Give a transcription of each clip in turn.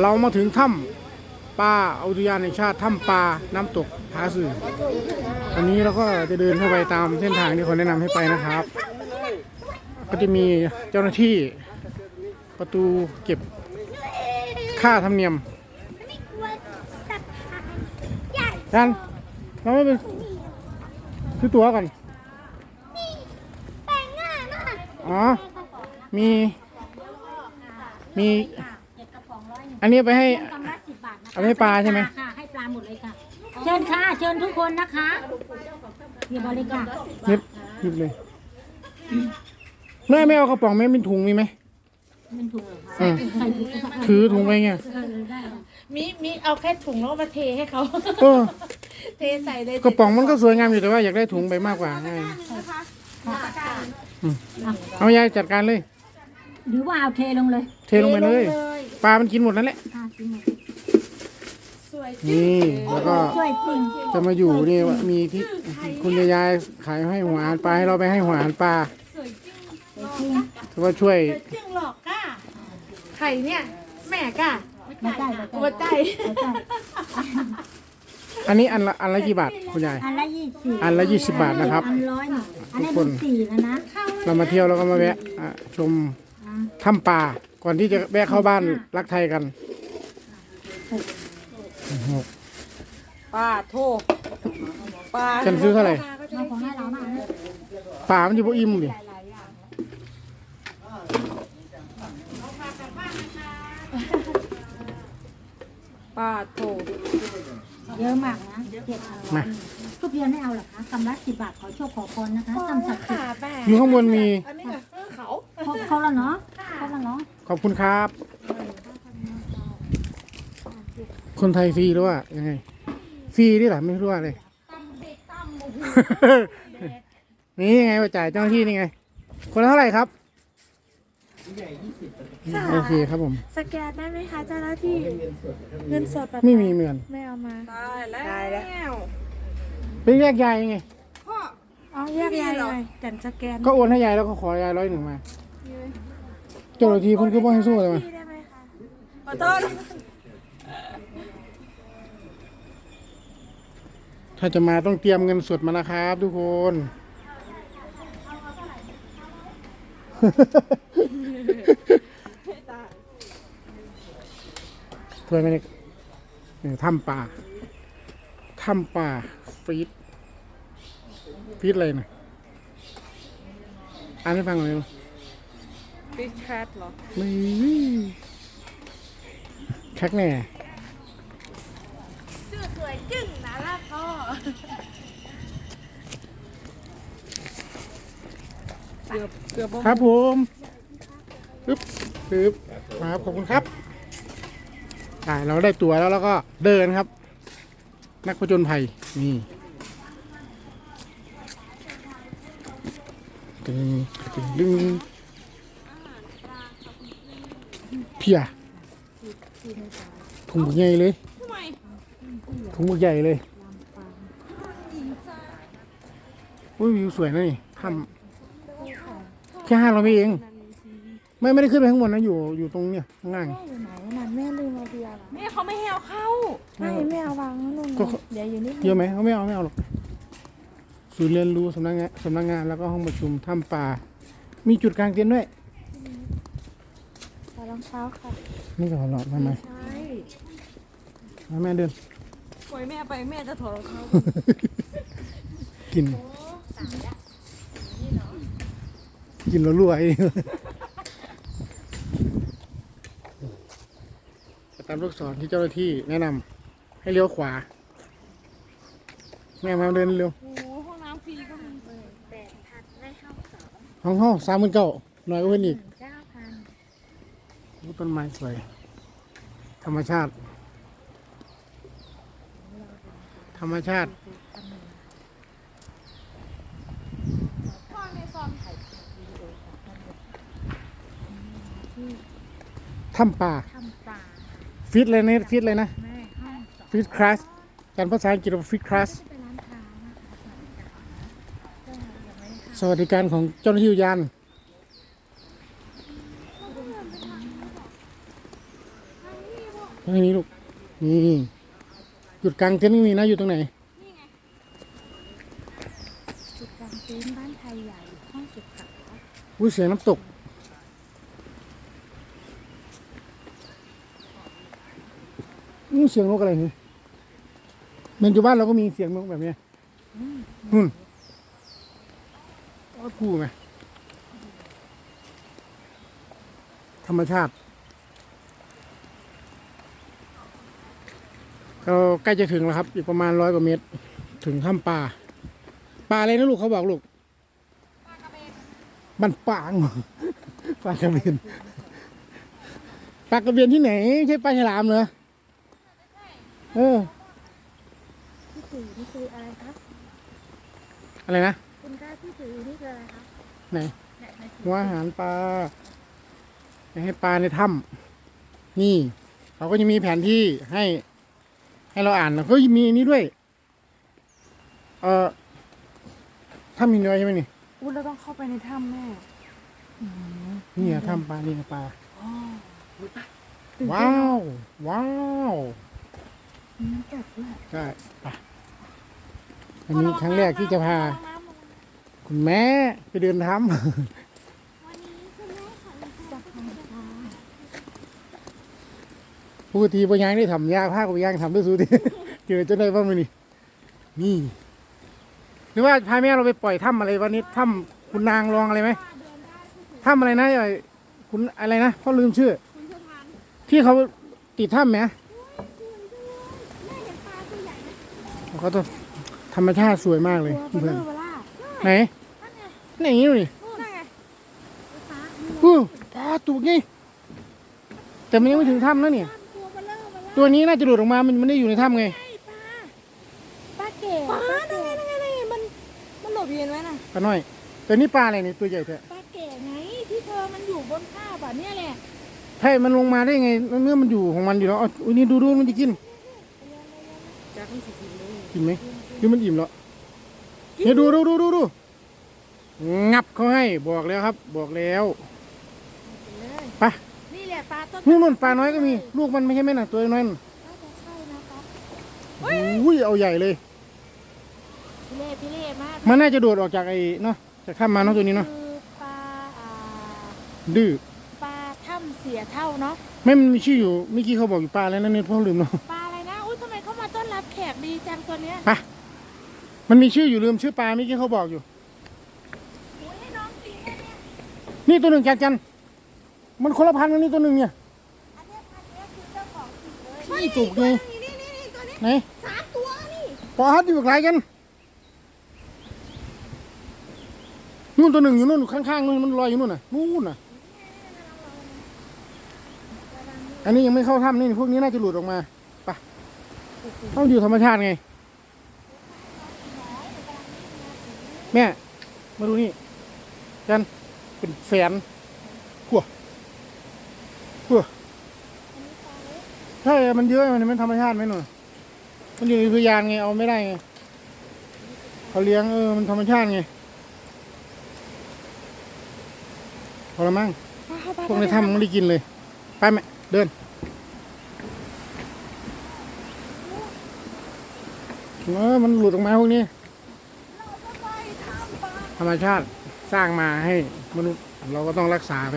เรามาถึงถ้ำปลาอุทยานแห่งชาติถ้ำปลาน้ำตกผาสื่ออันนี้เราก็จะเดินเข้าไปตามเส้นทางที่เขาแนะนำให้ไปนะครับ ก็จะมีเจ้าหน้าที่ประตูเก็บค่าธรรมเนียมไม่กลัวสัตว์หายใหญ่กันเราไม่เป็นซื้อตั๋วก่อนอ๋อ มี มี องร้อยหนึ่งอันนี้ไปให้ กำลังสิบบาทนะคะเอาให้ปลาใช่ไหม ค่ะให้ปลาหมดเลยค่ะ เชิญค่ะ เชิญทุกคนนะคะเดี๋ยวบริการเน็บหยิบเลยแม่ไม่เอากระป๋องแม่เป็นถุงมีไหมมันถูกเหรอคะอืมใส่ถุงค่ะถือถุงไปไงเออได้ค่ะมีมีเอาแค่ถุงแล้วมาเทให้เขา เออเทใส่เลยกระป๋องมันก็สวยงามอยู่แต่ว่าอยากได้ถุงไปมากกว่าไงอืมเอายายจัดการเลย หรือว่าเอาเทลงเลย เทลงไปเลย ปลามันกินหมดนั่นแหละค่ะจริงหมดสวยนี่แล้วก็ช่วยจริงจะมาอยู่นี่ว่ามีที่คุณยายขายให้หัวอาหารปลาให้เราไปให้หัวอาหารปลาสวยจริงจริงถือว่าช่วยสวยจริงหรอกก้าไข่เนี่ย แม่ก้าไม่ใช่ไม่หัวใจใช่ไม่ใช่อันนี้อันละอันละกี่บาทคุณยาย อันละยี่สิบอันละ20บาทนะครับ อันร้อยหนึ่งอันนี้ทุกคนเป็นสี่แล้วนะเรามาเที่ยวแล้วก็มาแวะอะชมอะถ้ำป่า ก่อนที่จะแวะเข้าบ้านรักไทยกันป้าโทษป้าฉันซื้อเท่าไหร่มาของให้เรามากนะป่ามันจะพออิ่มดิป้าโทษเยอะมากนะเจ็ดพันมาทุกเพียนไม่เอาหรอกคะกำลังสิบบาทขอโชคขอพรนะคะจำศักดิ์สิทธิ์แม่อยู่ข้างบนมีอันนี้ก็เออเขาครบเขาแล้วเนาะ ครบแล้วเนาะขอบคุณครับ คนไทยฟรีหรือว่ายังไงฟรีนี่แหละไม่รู้ว่าเลยนี่ไงว่าจ่ายเจ้าหน้าที่นี่ไง คนละเท่าไหร่ครับโอเคครับผม สแกนได้ไหมคะเจ้าหน้าที่ เงินสดแบบไม่มีเหมือนไม่เอามาตายแล้วเป็นแยกยายยังไงอ๋อแยกยายเลยกันสแกนก็โอนให้ยายแล้วก็ขอยายร้อยหนึ่งมาเจ้าหน้าที่คนคือบ่ให้สู้เลยมาพี่ได้ไหมคะขอโทษถ้าจะมาต้องเตรียมเงินสดมานะครับ ทุกคน ถ้วยไม่ได้เนี่ยถ้ำป่าถ้ำป่าฟีดฟีดอะไรนะอ่านให้ฟังหน่อย ฟิชแคทเหรอไม่ชักแน่ชื่อสวยจึ้งนะล่ะพ่อเกือบเกือบครับผมปึ๊บปึ๊บครับขอบคุณครับอ่าเราได้ตั๋วแล้วแล้วก็เดินครับ นักผจญภัยนี่ดึงดึงดึง เพียถุงมือใหญ่เลยถุงมือใหญ่เลยอุ้ยวิวสวยนะนี่ทำแค่ห้าร้อยเมตรเอง ไม่ไม่ได้ขึ้นไปข้างบนนะอยู่อยู่ตรงเนี้ยข้างล่างอยู่ไหนน่ะแม่ลืมเอาเบียร์เหรอแม่เขาไม่ให้เอาเข้าไม่แม่เอาวางนู่นก็นะเดี๋ยวอยู่นี่เยอะไหมเขาไม่เอาไม่เอาหรอกศูนย์เรียนรู้สำนักงานสำนักงานแล้วก็ห้องประชุมถ้ำป่า มีจุดกลางเต็นท์ด้วยใส่ รองเท้าค่ะนี่ก็หลอดมาไหมใช่มาแม่เดินปล่อยแม่ไปแม่จะถอดรองเท้ากิน กินแล้วรวยตามลูกศรที่เจ้าหน้าที่แนะนำให้เลี้ยวขวา แม่มาเดินเร็วโอ้โหห้องน้ำฟรีก็มีแปดพันได้เข้าสองห้องห้องสามหมื่นเก้าหน่อยกว่าเพิ่นอีกเก้าพันโอ้ ต้นไม้สวย ธรรมชาติ ธรรมชาติถ้ำป่าฟิตเลยนะฟิตเลยนะแม่ห้องสองฟิตคลาสการภาษาอังกฤษว่าฟิตคลาสจะเป็นร้านค้านะคะสวัสดิการของเจ้าหน้าที่ยาน ทางนี้ลูก นี่จุดกลางเต็นท์ก็มีนะ อยู่ตรงไหน จุดกลางเต็นท์บ้านไทยใหญ่ห้องสุดขาอุ้ยเสียงน้ำตก นี่เสียงนกอะไรนี่เหมือนอยู่บ้านเราก็มีเสียงนกแบบเนี้ยนู่นก็คู่ไหมธรรมชาติ เราใกล้จะถึงแล้วครับ อีกประมาณร้อยกว่าเมตร ถึงถ้ำปลาปลาอะไรนะลูกเขาบอกลูกมันปางปลากระเบนปลากระเบนที่ไหนใช่ปลาฉลามเหรอเออที่ถือนี่คืออะไรคะอะไรนะคุณก้าที่ถือนี่คืออะไรคะไหนหัวอาหารปลาให้ปลาในถ้ำนี่ เขาก็จะมีแผนที่ให้ ให้เราอ่านแล้วก็มีอันนี้ด้วย เออถ้ำหินย้อยใช่ไหมนี่อุ้ยเราต้องเข้าไปในถ้ำแม่นี่อะถ้ำปลานี่นะปลาว้าวว้าวมีน้ำตกด้วยใช่ไปอันนี้ครั้งแรกที่จะพา คุณแม่ไปเดินถ้ำ ปกติปยางได้ทำยากภาคปยางทำด้วยสูติเจอจนได้บ้างไหมนี่นี่หรือว่าพาแม่เราไปปล่อยถ้ำอะไรวันนี้ถ้ำคุณนางรองอะไรไหมถ้ำอะไรนะไอ้คุณอะไรนะพ่อลืมชื่อ ที่เขาติดถ้ำไหมเขาต้องธรรมชาติสวยมากเลยเพื่อนไหนไหนนี่ดูนี่นั่นไงอู้ปลาตูกไงแต่มันยังไม่ถึงถ้ำนะเนี่ย ตัวเบลอเวล่าตัวนี้น่าจะหลุดออกมา มันมันได้อยู่ในถ้ำไงปลาเก๋ปลานั่นไงนั่นไงนั่นไงมัน มันหลบอยู่เห็นไหมน่ะ ปลาน้อยแต่นี่ปลาอะไรเนี่ยตัวใหญ่แท้ปลาเก๋ไงที่เธอมันอยู่บนภาพอะเนี่ยแหละใช่มันลงมาได้ไงเมื่อมันอยู่ของมันอยู่แล้วเอาอุ้ยนี่ดูดูมันจะกินกินไหมหรือมันอิ่มแล้วเนี่ยดูดูดูดูดูงับเขาให้บอกแล้วครับ บอกแล้วไปนี่แหละป ลาต้นนู่นนู่นปลาน้อยก็มี ลูกมันไม่ใช่ไหมน่ะตัวน้อยน่ะน่าจะใช่นะครับอุ้ยเอาใหญ่เลย พี่เล่พี่เล่มากมันน่าจะโดดออกจากไอ้เนาะจากถ้ำมาเนาะตัวนี้เนาะคือปลาอ่าดื้อปลาถ้ำเสียเท่าเนาะไม่มันมีชื่ออยู่เมื่อกี้เขาบอกอยู่ปลาแล้วนั่นเนี่ยพ่อลืมเนาะปลาอะไรนะอุ้ยทำไมเขามาต้อนรับแขกดีจังตัวเนี้ยไปมันมีชื่ออยู่ลืมชื่อปลาเมื่อกี้เขาบอกอยู่ อุ้ยให้น้องกินนะเนี่ย นี่ตัวหนึ่งจันจัน มันคนละพันกันนี่ตัวหนึ่งเนี่ย อันเนี้ยพันเนี้ยคือเจ้าของกินเลยขี้จุกไง นี่นี่นี่นี่ตัวนี้ไหนสามตัวนี่ปลาฮัดอยู่ไกลกันนู่นตัวหนึ่งอยู่นู่นข้างๆนู่นมันลอยอยู่นู่นน่ะนู่นน่ะ อันนี้ยังไม่เข้าถ้ำนี่พวกนี้น่าจะหลุดออกมาไปต้องอยู่ธรรมชาติไง แม่ มาดูนี่ กันเป็นแสนขัวขัว ใช่มันเยอะมันเป็นธรรมชาติไหมหนูมันอยู่ในอุทยานไงเอาไม่ได้ไงเขาเลี้ยงเออมันธรรมชาติไงพอละมั้งพวกในถ้ำมันไม่ได้กินเลย ไปแม่เดินเออมันหลุดออกมาพวกนี้ธรรมชาติสร้างมาให้มนุษย์เราก็ต้องรักษาไ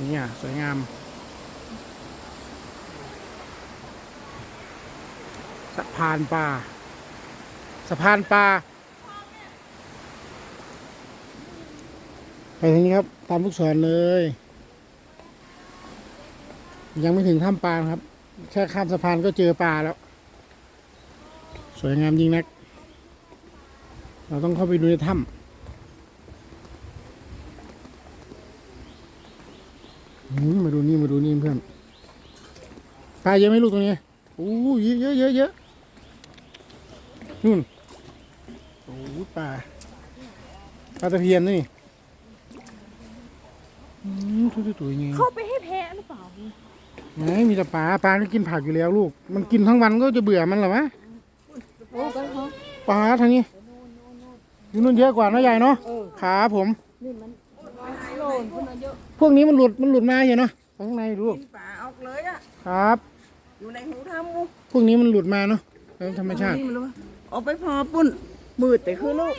นี่อะสวยงามสะพานปลาสะพานปลาไปทางนี้ครับ ตามลูกศรเลย ยังไม่ถึงถ้ำปลาครับ แค่ข้ามสะพานก็เจอปลาแล้ว สวยงามจริงนัก เราต้องเข้าไปดูในถ้ำ มมาดูนี่มาดูนี่เพื่อนปลาเยอะไหมลูกตรงนี้โอ้ยเยอะเยอะเยอะนู่นโอ้ยปลาปลาตะเพียนนี่อืมตัวตัวๆยังไงเข้าไปให้แพ้หรือเปล่าไม่มีแต่ปลาปลาไม่กินผักอยู่แล้วลูก มันกินทั้งวันก็จะเบื่อมันเหรอวะโอ้กันเขาปลาทางนี้อยู่นู่นเยอะกว่าเนาะใหญ่เนาะขาผมนี่มันโลนขึ้นมาเยอะ พวกนี้มันหลุดมันหลุดมาอยู่เนาะข้างในลูกปลาเอากเลยอะ ครับ อยู่ในหูทำมูพวกนี้มันหลุดมาเนาะแล้วธรรมชาตินี่มันรู้ว่าออกไปพอปุ่นมืดแต่คือลูก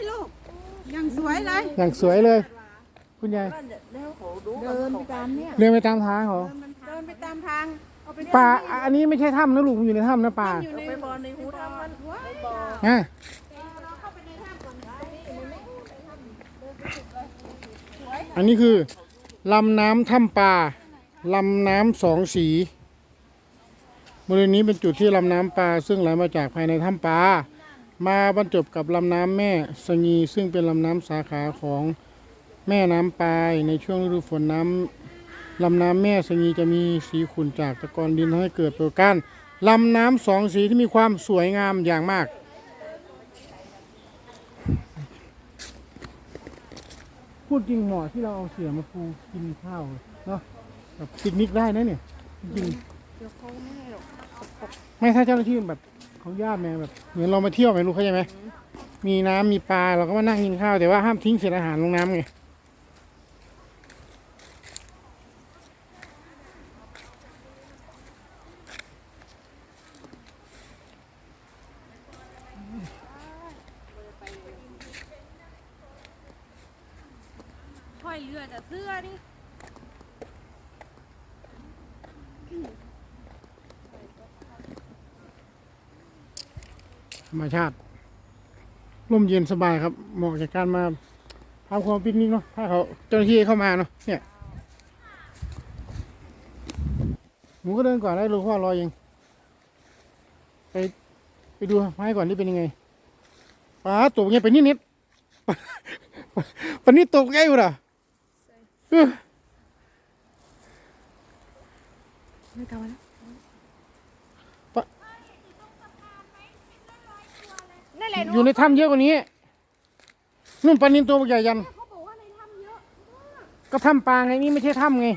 ยังสวยเลยอย่างสวยเลย คุณยายเดี๋ยวเขาดูเดินไปตามเนี่ยเดินไปตามทางเหรอเดินไปตามทางเอาไปป่าอันนี้ไม่ใช่ถ้ำนะลูกมันอยู่ในถ้ำนะป่าอยู่ในบ่อในหูทำมันบ่ออะอันนี้คือ ลำน้ำถ้ำป่าลำน้ำสองสีบริเวณนี้เป็นจุดที่ลำน้ำปลาซึ่งไหลมาจากภายในถ้ำปลามาบรรจบกับลำน้ำแม่สงีซึ่งเป็นลำน้ำสาขาของแม่น้ำปลายในช่วงฤดูฝนน้ำลำน้ำแม่สงีจะมีสีขุ่นจากตะกอนดินให้เกิดปรากฏการณ์ลำน้ำสองสีที่มีความสวยงามอย่างมาก พูดจริงเหมาะที่เราเอาเสือมาปูกินข้าวเนาะแบบปิกนิกได้นะเนี่ยจริงเดี๋ยวเขาไม่ถ้าเจ้าหน้าที่แบบเขาญาติแม่แบบเหมือนเรามาเที่ยวไหมลูกเข้าใจไหมมีน้ำมีปลาเราก็มานั่งกินข้าวแต่ว่าห้ามทิ้งเศษอาหารลงน้ำไง ค่อยเลือดแต่เสื้อนี่ ธรรมชาติร่มเย็นสบายครับ เหมาะกับการมาทำความปิกนิกเนาะถ้าเขาเจ้าหน้าที่เข้ามาเนาะเนี่ยหนูก็เดินก่อนได้ลูกพ่อรอเองไปไปดูไม้ก่อนนี่เป็นยังไงปลาตกไงไปนิดนิดปลานี่ตกไงอยู่ล่ะเออไม่กลับมาแล้ว นั่นแหละหนูอยู่ในถ้ำเยอะกว่านี้นู่นปลานินตัวใหญ่ยัน เขาบอกว่าในถ้ำเยอะก็ถ้ำปลาไงนี่ไม่ใช่ถ้ำไง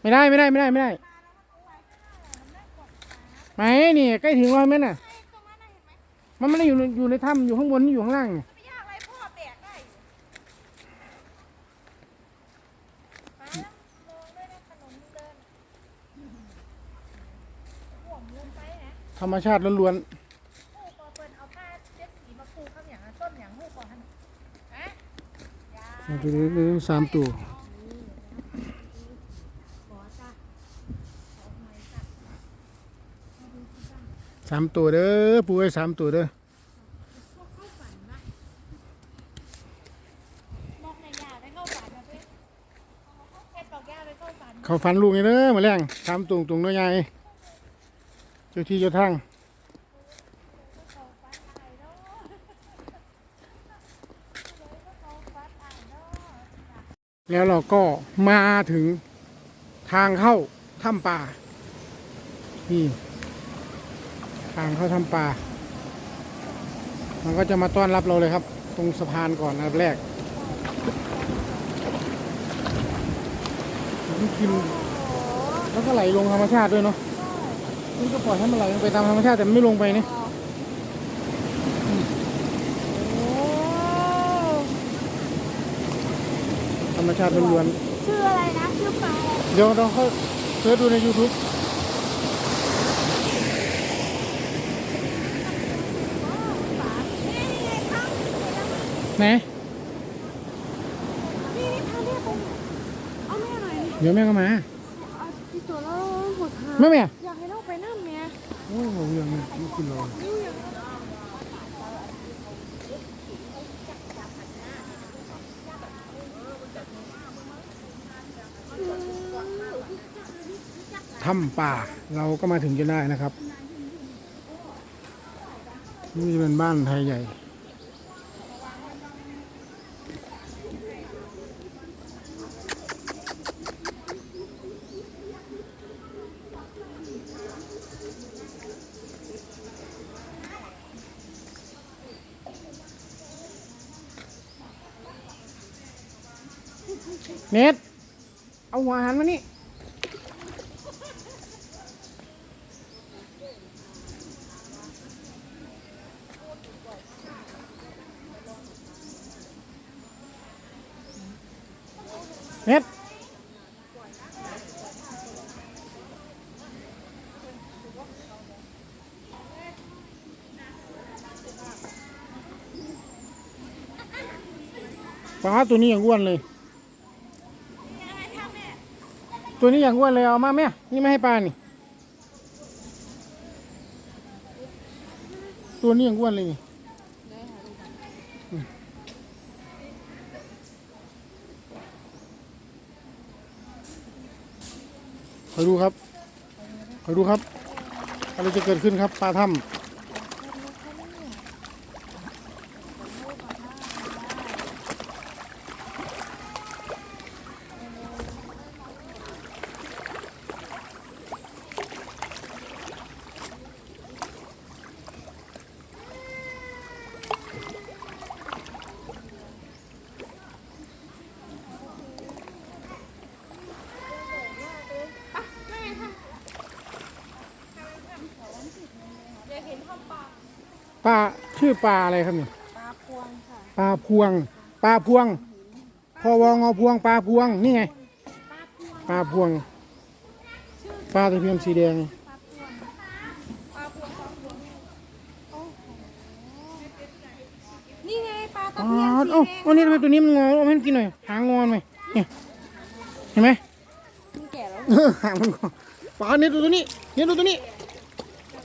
ไม่ได้ไม่ได้ไม่ได้ไม่ได้ไหมนี่ใกล้ถึงร้อยเมตรน่ะมันไม่ได้อยู่ในอยู่ในถ้ำอยู่ข้างบนนี่อยู่ข้างล่างไงไม่ยากอะไรพ่อแบกได้อยู่ไปแล้วลงด้วยนะขนมเดินห่วงลืมไปนะธรรมชาติล้วนหูปอเปิดเอาผ้าเช็ดสีมาปูข้างอย่างนั้นต้นอย่างหูปอหันฮะ ๆดูดูดูสามตัวสามตัวเด้อปูไอ้สามตัวเด้อเขาฟันลูกนี่เด้อมาแรงสามตัวตรงๆเด้อยใหญ่เจ้าที่เจ้าทาง แล้วเราก็มาถึงทางเข้าถ้ำป่า นี่ ทางเข้าถ้ำป่า มันก็จะมาต้อนรับเราเลยครับ ตรงสะพานก่อนอันแรกกินแล้วก็ไหลลงธรรมชาติด้วยเนาะนี่ก็ปล่อยให้มันไหลลงไปตามธรรมชาติแต่ไม่ลงไปนี่ รรมชาติล้วนชื่ออะไรนะ ชื่อปลาอะไรๆเดี๋ยวเราค่อยเสิร์ชดูใน YouTube ไหนนี่นี่พาเรียกไปเอาแม่หน่อยเดี๋ยวแม่ก็มาเอาที่ตัวเราหัวขาแม่แม่อยากให้เราไปนั่งแม่โอ้โหเรื่องนี้ไม่กินเลย ถ้ำป่าเราก็มาถึงจนได้นะครับ นี่จะเป็นบ้านไทยใหญ่ เน็ตเอาหัวหันมานี่ เฮ็ปลาตัวนี้อย่างอ้วนเลย ตัวนี้อย่างอ้วนเลยเอามาแม่ นี่ไม่ให้ปลานี่ ตัวนี้อย่างอ้วนเลยนี่ ดูครับ อะไรจะเกิดขึ้นครับปลาถ้ำ ปลาชื่อปลาอะไรครับเนี่ยปลาพวงค่ะปลาพวง ปลาพวงพอวองอพวงปลาพวงนี่ไงปลาพวงปลาตะเพียนสีแดงนี่ไงปลาตะอ๋อเพียนสีเอ้าแดงวันนี้ทำไมตัวนี้มันงอเอาให้มันกินหน่อยหางงอนไหมเนี่ยเห็นไหม มันแก่แล้วเออหางมันงอปลาเนี่ยดูตัวนี้เนี่ยดูตัวนี้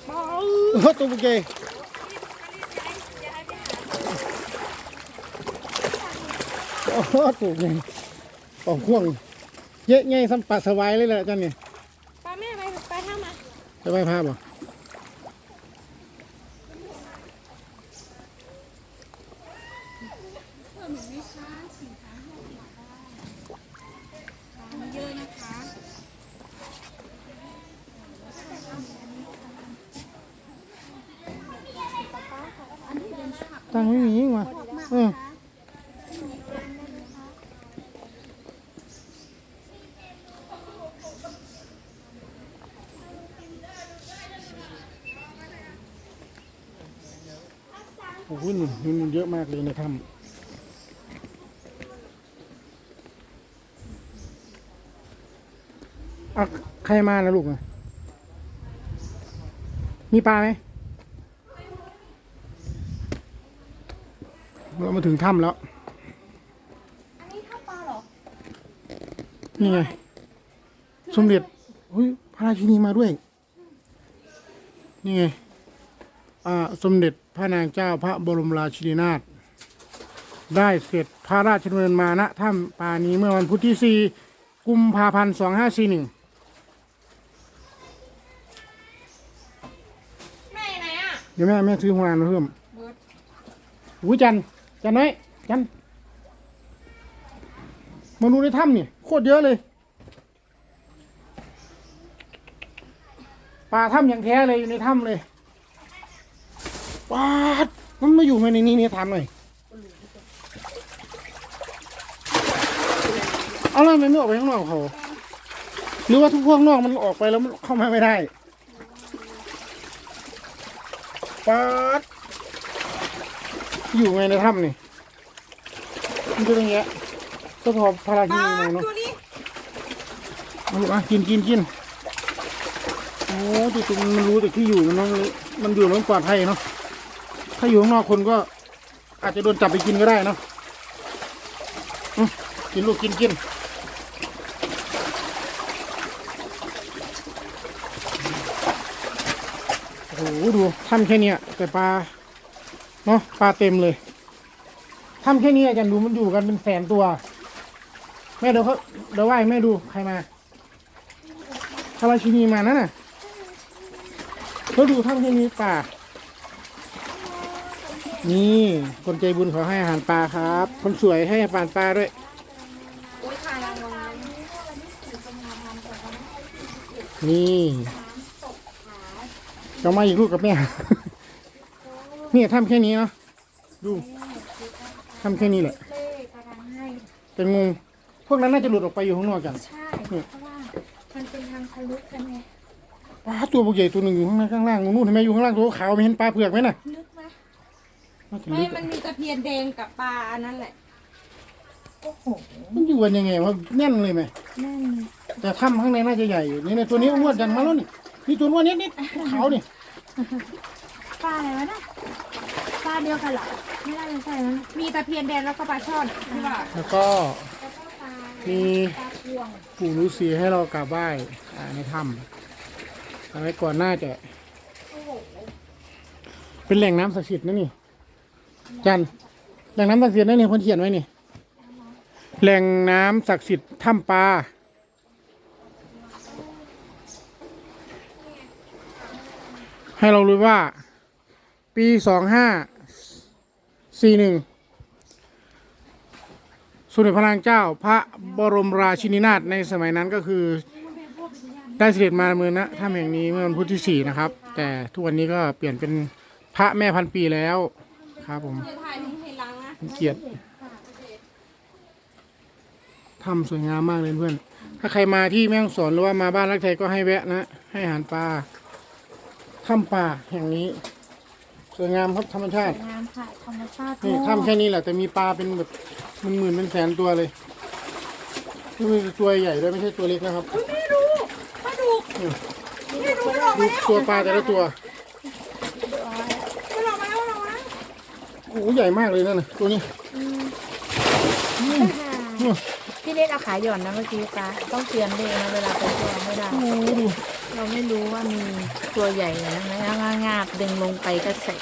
ปลาเออตัวโอเค โอ้โหตัวใหญ่ปลาพวง เยอะไงสัมปัสสวายเลยแหละจันเนี่ยปลาแม่ไปไปทำมาจะไปภาพหรอตังค์ไม่มียิ่งวะเออโอ้โหหนุ่มมัน เยอะมากเลยในถ้ำอะใครมาแล้วลูกอะมีปลาไหม เรามาถึงถ้ำแล้ว อันนี้ข้าวปลาเหรอ นี่ไง สมเด็จอุ้ยพระราชินีมาด้วย นี่ไง อ่า สมเด็จ พระนางเจ้าพระบรมราชินีนาถได้เสร็จพระราชดำเนินมาณถ้ำปานี้เมื่อวันพุธที่ 4 กุมภาพันธ์2541แม่ไหนอะเดี๋ยวแม่แม่ซื้อหัวอ่านมาเพิ่มอุ้ยจัน จันน้อย จัน มาดูในถ้ำนี่โคตรเยอะเลย ปลาถ้ำอย่างแท้เลยอยู่ในถ้ำเลย ปาดมันมาอยู่ในนี้เนี่ยถามหน่อยเอาแล้วทำไมไม่ออกไปข้างนอกเขาหรือว่าทุกพวกนอกมันออกไปแล้วมันเข้ามาไม่ได้ปาดอยู่ไงในถ้ำนี่มันจะเป็นอย่างเงี้ยก็พอพาราปชิลานีมาเนาะตัวนี้เอาลูกอะกินกินกินโอ้จริงๆมันรู้แต่ที่อยู่มันเนาะมันอยู่แล้วมันปลอดภัยเนาะถ้าอยู่ข้างนอกคนก็อาจจะโดนจับไปกินก็ได้เนาะกินลูกกินกินโอ้โหดูทำแค่นี้แต่ปลาเนาะปลาเต็มเลยทำแค่นี้อาจารย์ดูมันอยู่กันเป็นแสนตัว แม่เดี๋ยวเขาเดี๋ยวไหว้แม่ดูใครมาพระราชินีมานั่นน่ะเขาดูทำแค่นี้ป่า นี่คนใจบุญขอให้อาหารปลาครับ คนสวยให้อาหารปลาด้วยอุ้ยถ่ายรางวัลนี่จะมาอีกลูกกับแม่เนี่ยทำแค่นี้เนาะดูทำแค่นี้แหละเลขกำลังให้แต่งงพวกนั้นน่าจะหลุดออกไปอยู่ข้างนอกกันใช่เพราะว่ามันเป็นทางทะลุกันไงปลาตัวใหญ่ตัวหนึ่งอยู่ข้างล่างข้างล่างนู่นทำไมอยู่ข้างล่างตัวขาวไม่เห็นปลาเผือกไหมน่ะลึกไหม น่าจะไม่ลึกมันมีตะเพียนแดงกับปลาอันนั้นแหละ โอ้โหมันอยู่กันยังไงวะแน่นเลยไหมนั่นแต่ถ้ำข้างในน่าจะใหญ่อยู่นี่ในตัวนี้อ้วนจังมาแล้วนี่นี่ตัวอ้วนนิดนิดขาวนี่ปลาอะไรวะน่ะปลาเดียวกันเหรอ ไม่น่าจะใช่นะมีตะเพียนแดงแล้วก็ปลาช่อนที่ว่าแล้วก็มีปู่ฤาษีให้เรากราบไหว้อ่าในถ้ำสมัยก่อนน่าจะเป็นแหล่งน้ำศักดิ์สิทธิ์นะนี่ จันแหล่งน้ำศักดิ์สิทธิ์นั่นนี่คนเขียนไว้นี่ แหล่งน้ำศักดิ์สิทธิ์ถ้ำปลาให้เรารู้ว่า ปีสองห้าสี่หนึ่งสมเด็จพระนางเจ้า พระบรมราชินีนาถในสมัยนั้นก็คือ ได้เสด็จมาเมืองนะถ้ำแห่งนี้เมื่อวันพุธที่สี่นะครับ แต่ทุกวันนี้ก็เปลี่ยนเป็นพระแม่พันปีแล้ว ครับผมถ่ายให้ล้างนะเป็นเกียรติถ้ำสวยงามมากเลยเพื่อน ถ้าใครมาที่แม่ฮ่องสอนหรือว่ามาบ้านรักไทยก็ให้แวะนะ ให้อาหารปลาถ้ำป่าแห่งนี้สวยงามครับธรรมชาติงามค่ะธรรมชาตินี่ถ้ำแค่นี้แหละแต่มีปลาเป็นแบบหมื่นๆเป็นแสนตัวเลยนี่มีตัวใหญ่ด้วยไม่ใช่ตัวเล็กนะครับไม่รู้ปลาดุกอืมไม่รู้มันออกดูมาแล้วตัวปลาแต่ละตัว มันออกมาแล้วมันออกมาแล้ว โอ้โหใหญ่มากเลยนั่นน่ะตัวนี้อืมพี่เล็กเอาขายหย่อนนะเมื่อกี้ป้าต้องเตือนด้วยนะเวลาไปเที่ยวไม่ได้ โอ้โหดูเราไม่รู้ว่ามีตัวใหญ่อย่างนั้นนะงาบๆดึงลงไปก็เสร็จ